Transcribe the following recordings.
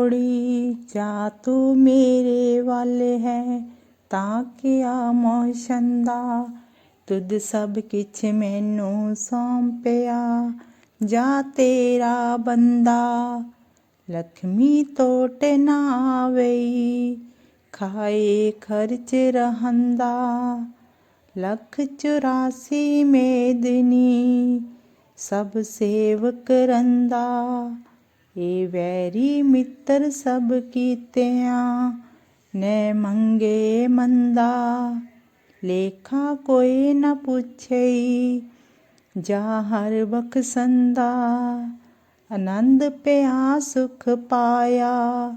ਪੌੜੀ ਜਾ ਤੂੰ ਮੇਰੇ ਵੱਲ ਹੈ, ਤਾਂ ਕਿਆ ਮੋਸ਼ੰਦਾ? ਤੁਧ ਸਭ ਕਿਛ ਮੈਨੂੰ ਸੌਂਪਿਆ, ਜਾ ਤੇਰਾ ਬੰਦਾ। ਲਖਮੀ ਟੋਟ ਨਾ ਆਵਈ ਖਾਏ ਖਰਚ ਰਹੰਦਾ। ਲਖ ਚੁਰਾਸੀ ਮੇਦਨੀ, ਸਭ ਸੇਵਕ ਰੰਦਾ। ਏ ਵੈਰੀ ਮਿੱਤਰ ਸਭ ਕੀਤਿਆਂ ਨੇ ਮੰਗੇ ਮੰਦਾ। ਲੇਖਾ ਕੋਈ ਨ ਪੁੱਛਈ, ਜਾ ਹਰ ਬਖਸੰਦਾ। ਆਨੰਦ ਪਿਆ, ਸੁਖ ਪਾਇਆ,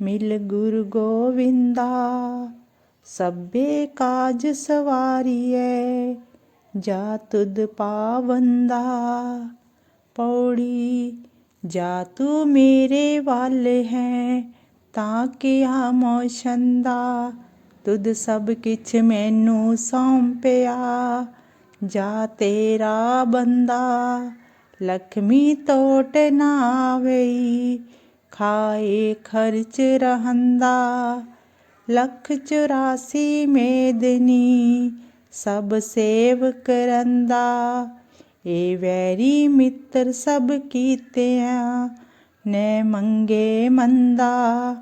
ਮਿਲ ਗੁਰ ਗੋਵਿੰਦਾ। ਸਭੇ ਕਾਜ ਸਵਾਰੀਐ, ਜਾ ਤੁਧ ਪਾਵੰਦਾ। ਪੌੜੀ ਜਾ ਤੂੰ ਮੇਰੇ ਵੱਲ ਹੈ ਤਾਂ ਕਿਆ ਮੋਸ਼ੰਦਾ? ਤੁਧ ਸਭ ਕਿਛ ਮੈਨੂੰ ਸੌਂਪਿਆ। ਜਾ ਤੇਰਾ ਬੰਦਾ ਲక్ష్ਮੀ ਟੋਟ ਨਾ ਆਵਈ ਖਾਏ ਖਰਚ ਰਹੰਦਾ। ਲਖ ਚੁਰਾਸੀ ਮੇਦਨੀ ਸਭ ਸੇਵ ਕਰੰਦਾ ਏ ਵੈਰੀ ਮਿੱਤਰ ਸਭ ਕੀਤਿਆ, ਨੈ ਮੰਗੇ ਮੰਦਾ।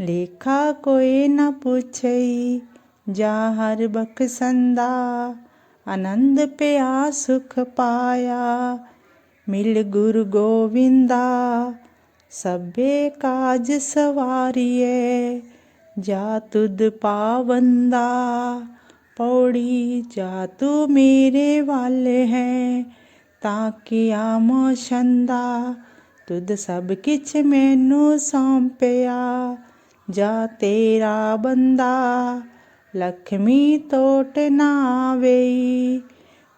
ਲੇਖਾ ਕੋਈ ਨ ਪੁੱਛਈ, ਜਾ ਹਰ ਬਖਸੰਦਾ। ਆਨੰਦ ਪਿਆ, ਸੁਖ ਪਾਇਆ, ਮਿਲ ਗੁਰ ਗੋਵਿੰਦਾ। ਸਭੇ ਕਾਜ ਸਵਾਰੀਏ ਜਾ ਤੁਧ ਪਾਵੰਦਾ। ਪੌੜੀ ਜਾ ਤੂੰ ਮੇਰੇ ਵੱਲ ਹੈ। ਤਾਂ ਕਿਆ ਮੋਸ਼ੰਦਾ ਤੁਧ ਸਭ ਕਿਛ ਮੈਨੂੰ ਸੌਂਪਿਆ। ਜਾ ਤੇਰਾ ਬੰਦਾ ਲక్ష్ਮੀ ਟੋਟ ਨਾ ਆਵਈ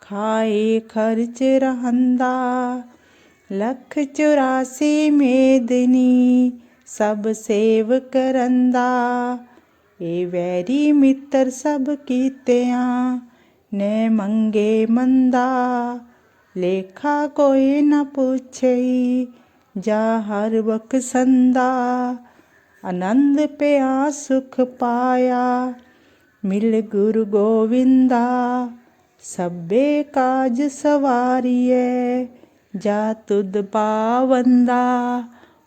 ਖਾਏ ਖਰਚ ਰਹੰਦਾ, ਲਖ ਚੁਰਾਸੀ ਮੇਦਨੀ, ਸਭ ਸੇਵ ਕਰੰਦਾ। ਏ ਵੈਰੀ ਮਿੱਤਰ ਸਭ ਕੀਤਿਆਂ, ਨੇ ਮੰਗੇ ਮੰਦਾ। ਲੇਖਾ ਕੋਈ ਨ ਪੁੱਛਈ, ਜਾ ਹਰ ਬਖਸੰਦਾ ਆਨੰਦ ਪਿਆ, ਸੁਖ ਪਾਇਆ, ਮਿਲ ਗੁਰ ਗੋਵਿੰਦਾ। ਸਭੇ ਕਾਜ ਸਵਾਰੀਐ, ਜਾ ਤੁਧ ਪਾਵੰਦਾ।